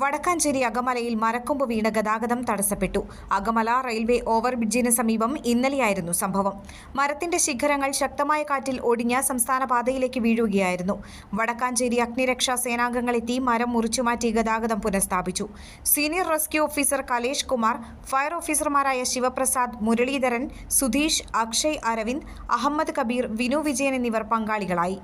വടക്കാഞ്ചേരി അകമലയിൽ മരക്കൊമ്പ് വീണ് ഗതാഗതം തടസ്സപ്പെട്ടു. അകമല റെയിൽവേ ഓവർബ്രിഡ്ജിന് സമീപം ഇന്നലെയായിരുന്നു സംഭവം. മരത്തിന്റെ ശിഖരങ്ങൾ ശക്തമായ കാറ്റിൽ ഒടിഞ്ഞ് സംസ്ഥാന പാതയിലേക്ക് വീഴുകയായിരുന്നു. വടക്കാഞ്ചേരി അഗ്നിരക്ഷാ സേനാംഗങ്ങളെത്തി മരം മുറിച്ചുമാറ്റി ഗതാഗതം പുനഃസ്ഥാപിച്ചു. Senior rescue officer Kalesh Kumar fire ഓഫീസർമാരായ ശിവപ്രസാദ് മുരളീധരൻ സുധീഷ് അക്ഷയ് അരവിന്ദ് അഹമ്മദ് കബീർ വിനു വിജയൻ എന്നിവർ പങ്കാളികളായി.